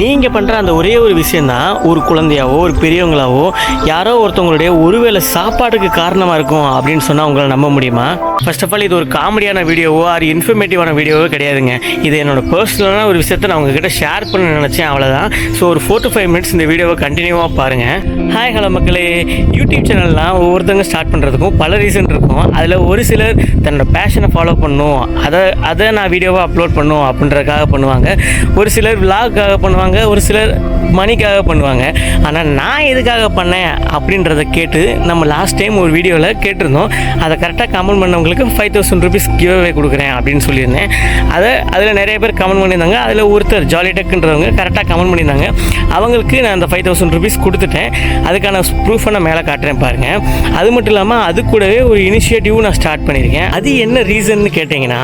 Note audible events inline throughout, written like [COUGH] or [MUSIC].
நீங்கள் பண்ணுற அந்த ஒரே ஒரு விஷயந்தான் ஒரு குழந்தையாவோ ஒரு பெரியவங்களாவோ யாரோ ஒருத்தவங்களுடைய ஒருவேளை சாப்பாட்டுக்கு காரணமாக இருக்கும் அப்படின்னு சொன்னால் உங்களால் நம்ப முடியுமா? ஃபர்ஸ்ட் ஆஃப் ஆல் இது ஒரு காமெடியான வீடியோவோ ஆர் இன்ஃபர்மேட்டிவான வீடியோவோ கிடையாதுங்க. இது என்னோட பர்சனலான ஒரு விஷயத்த நான் உங்ககிட்ட ஷேர் பண்ண நினச்சேன் அவ்வளோதான் ஸோ ஒரு ஃபோர் டு ஃபைவ் மினிட்ஸ் இந்த வீடியோவை கண்டினியூவாக பாருங்கள் ஹாய் ஹலோ மக்களே. யூடியூப் சேனல்லாம் ஒவ்வொருத்தவங்க ஸ்டார்ட் பண்ணுறதுக்கும் பல ரீசன் இருக்கும். அதில் ஒரு சிலர் தன்னோட பேஷனை ஃபாலோ பண்ணும். அதை அதை நான் வீடியோவாக அப்லோட் பண்ணும் அப்படின்றதுக்காக பண்ணுவாங்க. ஒரு சிலர் விலாக்காக பண்ணுவாங்க. ஒரு சிலர் மணிக்காக பண்ணுவாங்க. ஆனால் நான் எதுக்காக பண்ணேன் அப்படின்றத கேட்டு நம்ம லாஸ்ட் டைம் ஒரு வீடியோவில் கேட்டிருந்தோம். அதை கரெக்டாக கமெண்ட் பண்ணவங்களுக்கு ஃபைவ் தௌசண்ட் ருபீஸ் கிவ்அவே கொடுக்குறேன் அப்படின்னு சொல்லியிருந்தேன். அதை அதில் நிறைய பேர் கமெண்ட் பண்ணியிருந்தாங்க. அதில் ஒருத்தர் ஜாலி டெக்குன்றவங்க கரெக்டாக கமெண்ட் பண்ணியிருந்தாங்க. அவங்களுக்கு நான் அந்த ஃபைவ் தௌசண்ட் ருபீஸ் கொடுத்துட்டேன். அதுக்கான ப்ரூஃபை நான் மேலே காட்டுறேன் பாருங்கள் அது மட்டும் இல்லாமல் அது கூடவே ஒரு இனிஷியேட்டிவும் நான் ஸ்டார்ட் பண்ணியிருக்கேன். அது என்ன ரீசன்னு கேட்டிங்கன்னா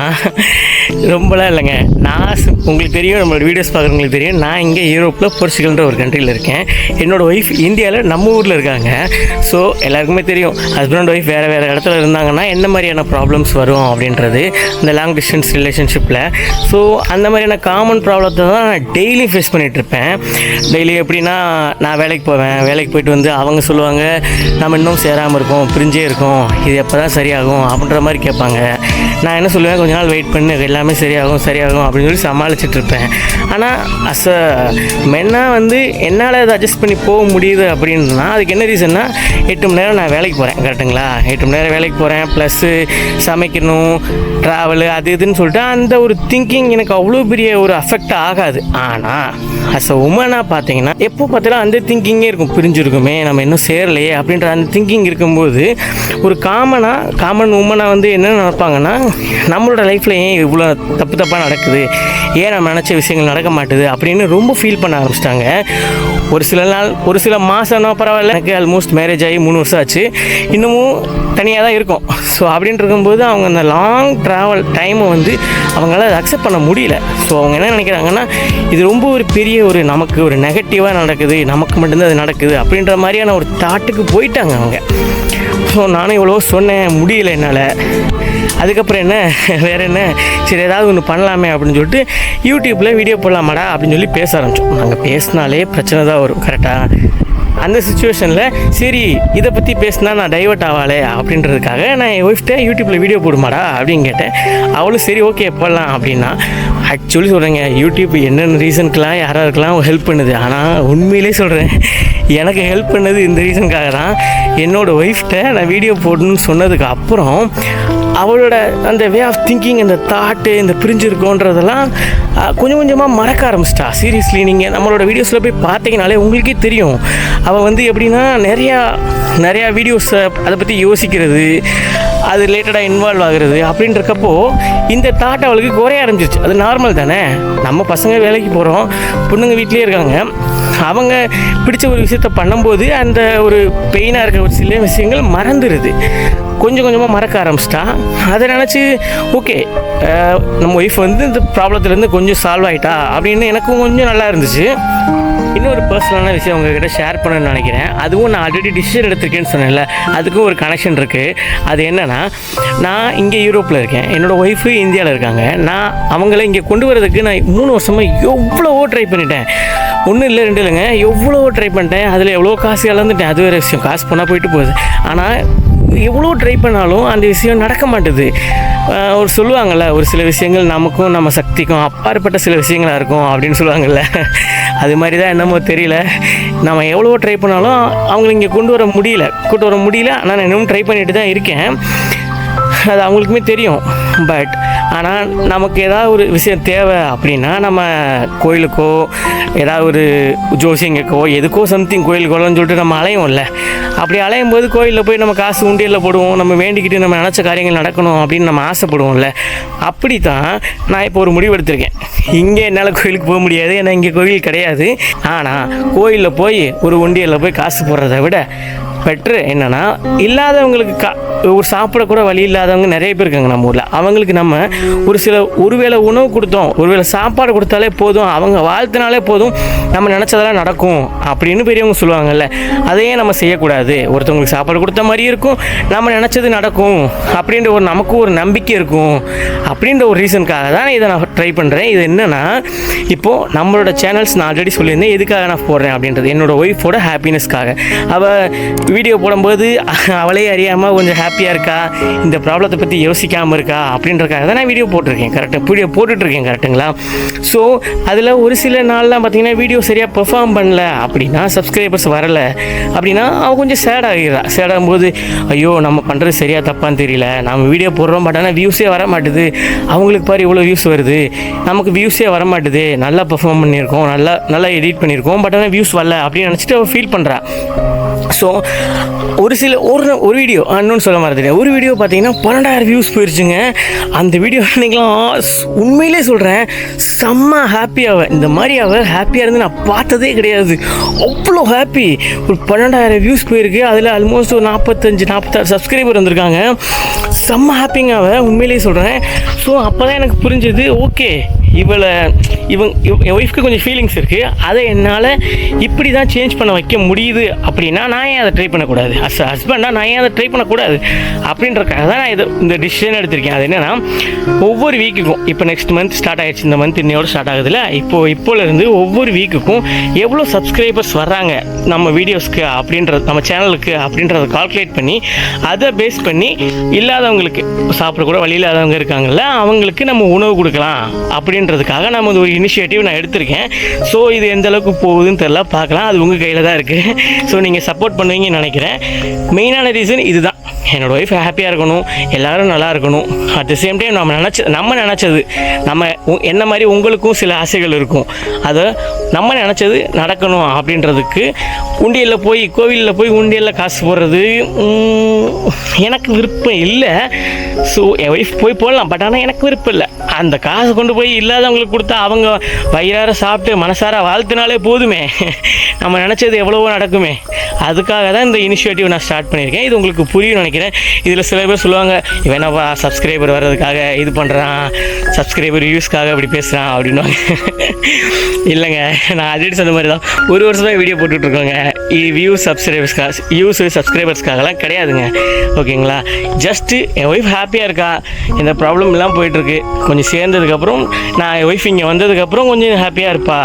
ரொம்பலாம் இல்லைங்க. நான் உங்களுக்கு தெரியும் நம்மளோட வீடியோஸ் பார்க்குறவங்களுக்கு தெரியும். நான் இங்கே யூரோப்பில் அப்படின்ற ஒரு கண்ட்ரியில் இருக்கேன். என்னோட ஒய்ஃப் இந்தியாவில் நம்ம ஊரில் இருக்காங்க. ஸோ எல்லாருக்குமே தெரியும். ஹஸ்பண்ட் ஒய்ஃப் வேறு வேறு இடத்துல இருந்தாங்கன்னா என்ன மாதிரியான ப்ராப்ளம்ஸ் வரும் அப்படின்றது இந்த லாங் டிஸ்டன்ஸ் ரிலேஷன்ஷிப்பில் ஸோ அந்த மாதிரியான காமன் ப்ராப்ளத்தை தான் நான் டெய்லி ஃபேஸ் பண்ணிகிட்ருப்பேன் டெய்லி எப்படின்னா நான் வேலைக்கு போவேன். வேலைக்கு போயிட்டு வந்து அவங்க சொல்லுவாங்க நம்ம இன்னும் சேராமல் இருக்கோம். பிரிஞ்சே இருக்கோம். இது எப்போ தான் சரியாகும்? அப்படின்ற மாதிரி கேட்பாங்க. நான் என்ன சொல்லுவேன்? கொஞ்ச நாள் வெயிட் பண்ணி. எல்லாமே சரியாகும் சரியாகும் அப்படின்னு சொல்லி சமாளிச்சுட்டு இருப்பேன். ஆனால் அஸ் அ மென்னாக வந்து வந்து என்னால் அதை அட்ஜஸ்ட் பண்ணி போக முடியுது அப்படின்னா அதுக்கு என்ன ரீசன்னா எட்டு மணி நேரம் நான் வேலைக்கு போகிறேன் கரெக்டுங்களா எட்டு மணி நேரம் வேலைக்கு போகிறேன் ப்ளஸ்ஸு சமைக்கணும் ட்ராவலு அது இதுன்னு சொல்லிட்டு அந்த ஒரு திங்கிங் எனக்கு அவ்வளோ பெரிய ஒரு அஃபெக்ட் ஆகாது. ஆனால் அஸ் அ உமனாக பார்த்தீங்கன்னா எப்போ பார்த்தாலும் அந்த திங்கிங்கே இருக்கும் பிரிஞ்சிருக்குமே நம்ம இன்னும் சேரலையே அப்படின்ற அந்த திங்கிங் இருக்கும்போது ஒரு காமனாக காமன் உமனாக வந்து என்ன நினைப்பாங்கன்னா நம்மளோட லைஃப்பில் ஏன் இவ்வளோ தப்பு தப்பாக நடக்குது? ஏன் நம்ம நினச்ச விஷயங்கள் நடக்க மாட்டுது? அப்படின்னு ரொம்ப ஃபீல் பண்ண ஆரம்பிச்சிட்டாங்க. ஒரு சில நாள் ஒரு சில மாதம்னா பரவாயில்ல. எனக்கு ஆல்மோஸ்ட் மேரேஜ் ஆகி மூணு வருஷம் ஆச்சு. இன்னமும் தனியாக தான் இருக்கும். ஸோ அப்படின்ட்டு இருக்கும்போது அவங்க அந்த லாங் ட்ராவல் டைமை வந்து அவங்களால அதை அக்செப்ட் பண்ண முடியல. ஸோ அவங்க என்ன நினைக்கிறாங்கன்னா இது ரொம்ப ஒரு பெரிய ஒரு நமக்கு ஒரு நெகட்டிவாக நடக்குது. நமக்கு மட்டும்தான் அது நடக்குது அப்படின்ற மாதிரியான ஒரு தாட்டுக்கு போயிட்டாங்க அவங்க. ஸோ நானும் இவ்வளோ சொன்னேன் முடியல என்னால். அதுக்கப்புறம் என்ன? வேறு என்ன? சரி ஏதாவது ஒன்று பண்ணலாமே அப்படின்னு சொல்லிட்டு யூடியூப்பில் வீடியோ போடலாமாடா அப்படின்னு சொல்லி பேச ஆரம்பித்தோம் நாங்கள் பேசினாலே பிரச்சனை தான் வரும் கரெக்டாக அந்த சுச்சுவேஷனில் சரி இதை பற்றி பேசினா நான் டைவர்ட் ஆவாளே அப்படின்றதுக்காக நான் என் ஒய்ஃப்ட்ட யூடியூப்பில் வீடியோ போடுமாடா அப்படின்னு கேட்டேன். அவளும் சரி ஓகே போடலாம் அப்படின்னா ஆக்சுவலி சொல்கிறேங்க யூடியூப் என்னென்ன ரீசனுக்கெலாம் யாராருக்கெல்லாம் ஹெல்ப் பண்ணுது? ஆனால் உண்மையிலே சொல்கிறேன் எனக்கு ஹெல்ப் பண்ணது இந்த ரீசனுக்காக தான். என்னோடய ஒய்ஃப்ட்ட நான் வீடியோ போடணும்னு சொன்னதுக்கு அப்புறம் அவளோட அந்த வே ஆஃப் திங்கிங் அந்த தாட்டு இந்த பிரிஞ்சிருக்கோன்றதெல்லாம் கொஞ்சம் கொஞ்சமாக மறக்க ஆரம்பிச்சிட்டா. சீரியஸ்லி நீங்கள் நம்மளோட வீடியோஸில் போய் பார்த்தீங்கனாலே உங்களுக்கே தெரியும். அவள் வந்து எப்படின்னா நிறையா நிறையா வீடியோஸை அதை பற்றி யோசிக்கிறது அது ரிலேட்டடாக இன்வால்வ் ஆகுறது அப்படின்றக்கப்போ இந்த தாட் அவளுக்கு குறைய ஆரம்பிச்சிருச்சு. அது நார்மல் தானே? நம்ம பசங்க வேலைக்கு போகிறோம் பொண்ணுங்க வீட்லேயே இருக்காங்க. அவங்க பிடிச்ச ஒரு விஷயத்த பண்ணும்போது அந்த ஒரு பெயினாக இருக்க ஒரு சில விஷயங்கள் மறந்துடுது கொஞ்சம் கொஞ்சமாக மறக்க ஆரம்பிச்சிட்டா. அதை நினச்சி ஓகே நம்ம ஒய்ஃப் வந்து இந்த ப்ராப்ளத்துலேருந்து கொஞ்சம் சால்வ் ஆகிட்டா அப்படின்னு எனக்கும் கொஞ்சம் நல்லா இருந்துச்சு. இன்னொரு பர்சனலான விஷயம் உங்ககிட்ட ஷேர் பண்ணணும்னு நினைக்கிறேன். அதுவும் நான் ஆல்ரெடி டிசிஷன் எடுத்திருக்கேன்னு சொன்னேன்ல. அதுக்கும் ஒரு கனெக்ஷன் இருக்குது அது என்னென்னா நான் இங்கே யூரோப்பில் இருக்கேன். என்னோடய ஒய்ஃபு இந்தியாவில் இருக்காங்க. நான் அவங்கள இங்கே கொண்டு வரதுக்கு நான் மூணு வருஷமாக எவ்வளவோ ட்ரை பண்ணிட்டேன். ஒன்றும் இல்லை ரெண்டு இல்லைங்க. எவ்வளவோ ட்ரை பண்ணிட்டேன். அதில் எவ்வளோ காசு இழந்துட்டேன். அது வேறு விஷயம். காசு போனால் போயிட்டு போகுது. ஆனால் எவ்வளோ ட்ரை பண்ணாலும் அந்த விஷயம் நடக்க மாட்டுது. அவர் ஒரு சொல்லுவாங்கள்ல ஒரு சில விஷயங்கள் நமக்கும் நம்ம சக்திக்கும் அப்பாற்பட்ட சில விஷயங்களாக இருக்கும் அப்படின்னு சொல்லுவாங்கள்ல அது மாதிரி தான் என்னமோ தெரியல. நம்ம எவ்வளோ ட்ரை பண்ணாலும் அவங்கள இங்கே கொண்டு வர முடியல. கொண்டு வர முடியல. ஆனால் நான் இன்னும் ட்ரை பண்ணிட்டு தான் இருக்கேன். அது அவங்களுக்குமே தெரியும். பட் ஆனால் நமக்கு ஏதாவது ஒரு விஷயம் தேவை அப்படின்னா நம்ம கோயிலுக்கோ ஏதாவது ஒரு ஜோசியங்கக்கோ எதுக்கோ சம்திங் கோயிலுக்கோலன்னு சொல்லிட்டு நம்ம அலையும்ல. அப்படி அலையும் போது கோயிலில் போய் நம்ம காசு உண்டியலில் போடுவோம் நம்ம வேண்டிக்கிட்டு நம்ம நினச்ச காரியங்கள் நடக்கணும் அப்படின்னு நம்ம ஆசைப்படுவோம்ல. அப்படி தான் நான் இப்போ ஒரு முடிவு எடுத்திருக்கேன். இங்கே என்னால் கோயிலுக்கு போக முடியாது ஏன்னா இங்கே கோயில் கிடையாது. ஆனால் கோயிலில் போய் ஒரு உண்டியலில் போய் காசு போடுறத விட பெட்ரு என்னன்னா இல்லாதவங்களுக்கு கா ஒரு சாப்பிட கூட வழி இல்லாதவங்க நிறைய பேர் இருக்காங்க நம்ம ஊரில். அவங்களுக்கு நம்ம ஒரு சில ஒருவேளை உணவு கொடுத்தோம் ஒருவேளை சாப்பாடு கொடுத்தாலே போதும் அவங்க வாழ்த்தினாலே போதும் நம்ம நினச்சதெல்லாம் நடக்கும் அப்படின்னு பெரியவங்க சொல்லுவாங்கல்ல. அதையே நம்ம செய்யக்கூடாது. ஒருத்தவங்களுக்கு சாப்பாடு கொடுத்த மாதிரி இருக்கும் நம்ம நினச்சது நடக்கும் அப்படின்ற ஒரு நமக்கு ஒரு நம்பிக்கை இருக்கும் அப்படின்ற ஒரு ரீசனுக்காக தான் இதை நான் ட்ரை பண்ணுறேன் இது என்னென்னா இப்போது நம்மளோட சேனல்ஸ் நான் ஆல்ரெடி சொல்லியிருந்தேன் எதுக்காக நான் போடுறேன் அப்படின்றது. என்னோட ஒய்ஃபோட ஹாப்பினஸ்க்காக அவள் வீடியோ போடும்போது அவளே அறியாமல் கொஞ்சம் ஹாப்பியாக இருக்கா? இந்த ப்ராப்ளத்தை பற்றி யோசிக்காமல் இருக்கா? அப்படின்றக்காக தான் நான் வீடியோ போட்டிருக்கேன். கரெக்டாக வீடியோ போட்டுட்ருக்கேன் கரெக்டுங்களா ஸோ அதில் ஒரு சில நாள்லாம் பார்த்தீங்கன்னா வீடியோ சரியாக பெர்ஃபார்ம் பண்ணல அப்படின்னா சப்ஸ்கிரைபர்ஸ் வரல அப்படின்னா அவள் கொஞ்சம் சேட் ஆகிடுறா. சேட் ஆகும்போது ஐயோ நம்ம பண்ணுறது சரியாக தப்பான்னு தெரியல. நம்ம வீடியோ போடுறோம் பட் ஆனால் வியூஸே வர மாட்டுது அவங்களுக்கு பாரு இவ்வளோ வியூஸ் வருது. நமக்கு வியூஸே வர மாட்டுது நல்லா பெர்ஃபார்ம் பண்ணியிருக்கோம். நல்லா நல்லா எடிட் பண்ணியிருக்கோம். பட் ஆனால் வியூஸ் வரல அப்படின்னு நினச்சிட்டு அவள் ஃபீல் பண்ணுறா ஸோ ஒரு சில ஒரு ஒரு வீடியோ இன்னொன்று சொல்ல மாதிரி ஒரு வீடியோ பார்த்தீங்கன்னா பன்னெண்டாயிரம் வியூஸ் போயிருச்சுங்க. அந்த வீடியோ நீங்களாம் உண்மையிலே சொல்கிறேன் செம்ம ஹாப்பி அவள் இந்த மாதிரி அவள் ஹாப்பியாக இருந்து நான் பார்த்ததே கிடையாது. அவ்வளோ ஹாப்பி ஒரு பன்னெண்டாயிரம் வியூஸ் போயிருக்கு. அதில் ஆல்மோஸ்ட் ஒரு நாற்பத்தஞ்சு நாற்பத்தாறு சப்ஸ்கிரைபர் வந்திருக்காங்க. செம்ம ஹாப்பிங்க அவ. உண்மையிலேயே சொல்கிறேன் ஸோ அப்போ தான் எனக்கு புரிஞ்சது ஓகே இவளை இவங்க என் ஒய்ஃப்க்கு கொஞ்சம் ஃபீலிங்ஸ் இருக்குது அதை என்னால் இப்படி தான் சேஞ்ச் பண்ண வைக்க முடியுது அப்படின்னா நான் ஏன் அதை ட்ரை பண்ணக்கூடாது? அஸ் ஹஸ்பண்டாக நான் ஏன் அதை ட்ரை பண்ணக்கூடாது? அப்படின்றக்காக தான் நான் இது இந்த டிசிஷன் எடுத்திருக்கேன். அது என்னென்னா ஒவ்வொரு வீக்குக்கும் இப்போ நெக்ஸ்ட் மந்த் ஸ்டார்ட் ஆகிடுச்சு இந்த மந்த் இன்னையோட ஸ்டார்ட் ஆகுதுல்ல இப்போ இப்போலேருந்து ஒவ்வொரு வீக்குக்கும் எவ்வளோ சப்ஸ்கிரைபர்ஸ் வர்றாங்க நம்ம வீடியோஸ்க்கு அப்படின்றது நம்ம சேனலுக்கு அப்படின்றத கால்குலேட் பண்ணி அதை பேஸ் பண்ணி இல்லாதவங்களுக்கு சாப்பிட கூட வழி இல்லாதவங்க இருக்காங்கல்ல அவங்களுக்கு நம்ம உணவு கொடுக்கலாம் அப்படின்ற அப்படின்றதுக்காக நம்ம இது ஒரு இனிஷியேட்டிவ் நான் எடுத்திருக்கேன். ஸோ இது எந்த அளவுக்கு போகுதுன்னு தெரில பார்க்கலாம். அது உங்கள் கையில் தான் இருக்குது ஸோ நீங்கள் சப்போர்ட் பண்ணுவீங்கன்னு நினைக்கிறேன். மெயினான ரீசன் இதுதான். என்னோடய ஒய்ஃப் ஹாப்பியாக இருக்கணும். எல்லாரும் நல்லா இருக்கணும். அட் த சேம் டைம் நம்ம நினச்ச நம்ம நினச்சது நம்ம என்ன மாதிரி உங்களுக்கும் சில ஆசைகள் இருக்கும். அதை நம்ம நினச்சது நடக்கணும் அப்படின்றதுக்கு உண்டியலில் போய் கோவிலில் போய் உண்டியலில் காசு போடுறது எனக்கு விருப்பம் இல்லை. ஸோ என் ஒய்ஃப் போய் போடலாம். பட் ஆனால் எனக்கு விருப்பம் இல்லை. அந்த காசு கொண்டு போய் இல்லாதவங்களுக்கு கொடுத்தா அவங்க வயிறார சாப்பிட்டு மனசார வாழ்த்துனாலே போதுமே. [LAUGHS] நம்ம நினச்சது எவ்வளவோ நடக்குமே. அதுக்காக தான் இந்த இனிஷியேட்டிவ் நான் ஸ்டார்ட் பண்ணியிருக்கேன். இது உங்களுக்கு புரியும் நினைக்கிறேன். இதில் சில பேர் சொல்லுவாங்க இவன் என்னப்பா சப்ஸ்கிரைபர் வர்றதுக்காக இது பண்ணுறான் சப்ஸ்கிரைபர் வியூஸ்க்காக இப்படி பேசுகிறான் அப்படின்னு [LAUGHS] இல்லைங்க நான் ஆல்ரெடி சொன்ன மாதிரி தான் ஒரு வருஷமாக வீடியோ போட்டுட்ருக்கோங்க. வியூஸ் சப்ஸ்கிரைபர்ஸ்க்காக வியூஸ் சப்ஸ்கிரைபர்ஸ்க்காகலாம் கிடையாதுங்க. ஓகேங்களா ஜஸ்ட்டு என் ஒய்ஃப் ஹாப்பியாக இருக்கா? இந்த ப்ராப்ளம் எல்லாம் போயிட்டுருக்கு. கொஞ்சம் சேர்ந்ததுக்கப்புறம் நான் என் ஒய்ஃப் இங்கே வந்ததுக்கப்புறம் கொஞ்சம் ஹாப்பியாக இருப்பா.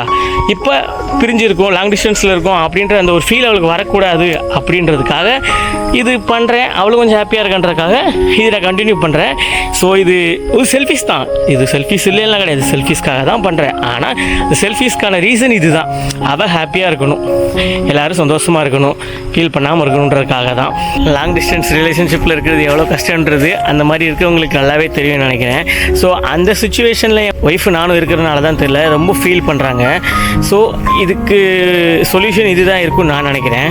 இப்போ பிரிஞ்சிருக்கோம் லாங் டிஸ்டன்ஸில் இருக்கோம் அப்படின்ற அந்த ஒரு ஃபீல் அவளுக்கு வரக்கூடாது அப்படின்றதுக்காக இது பண்ணுறேன் அவ்வளோ கொஞ்சம் ஹாப்பியாக இருக்கன்றக்காக இதை நான் கண்டினியூ பண்ணுறேன் ஸோ இது ஒரு செல்ஃபிஸ் தான். இது செல்ஃபிஸ் இல்லைலாம் கிடையாது. செல்ஃபிஸ்க்காக தான் பண்ணுறேன் ஆனால் இந்த செல்ஃபிஸ்க்கான ரீசன் இதுதான். அவள் ஹாப்பியாக இருக்கணும். எல்லோரும் சந்தோஷமாக இருக்கணும். ஃபீல் பண்ணாமல் இருக்கணுன்றதுக்காக தான். லாங் டிஸ்டன்ஸ் ரிலேஷன்ஷிப்பில் இருக்கிறது எவ்வளோ கஷ்டன்றது அந்த மாதிரி இருக்கிறவங்களுக்கு நல்லாவே தெரியும்னு நினைக்கிறேன். ஸோ அந்த சுச்சுவேஷனில் என் ஒய்ஃப் நானும் இருக்கிறனால தான் தெரியல. ரொம்ப ஃபீல் பண்ணுறாங்க ஸோ இதுக்கு சொல்யூஷன் இதுதான் இருக்கும்னு நான் நினைக்கிறேன்.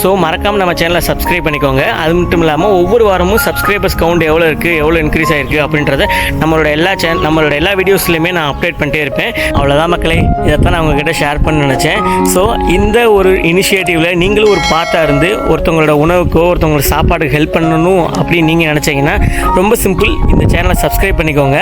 ஸோ மறக்காமல் நம்ம சேனலை சப்ஸ்கிரைப் பண்ணிக்கோங்க. அது மட்டும் இல்லாமல் ஒவ்வொரு வாரமும் சப்ஸ்கிரைபர்ஸ் கவுண்ட் எவ்வளோ இருக்குது எவ்வளோ இன்க்ரீஸ் ஆயிருக்கு அப்படின்றத நம்மளோட எல்லா சேனல் நம்மளோட எல்லா வீடியோஸ்லையுமே நான் அப்டேட் பண்ணிட்டே இருப்பேன். அவ்வளோதான் மக்களே. இதைத்தான் நான் உங்ககிட்ட ஷேர் பண்ண நினச்சேன். ஸோ இந்த ஒரு இனிஷியேட்டிவில் நீங்களும் ஒரு பார்ட்டாக இருந்து ஒருத்தவங்களோட உணவுக்கோ ஒருத்தவங்களோட சாப்பாடுக்கு ஹெல்ப் பண்ணணும் அப்படின்னு நீங்கள் நினச்சிங்கன்னா ரொம்ப சிம்பிள் இந்த சேனலை சப்ஸ்கிரைப் பண்ணிக்கோங்க.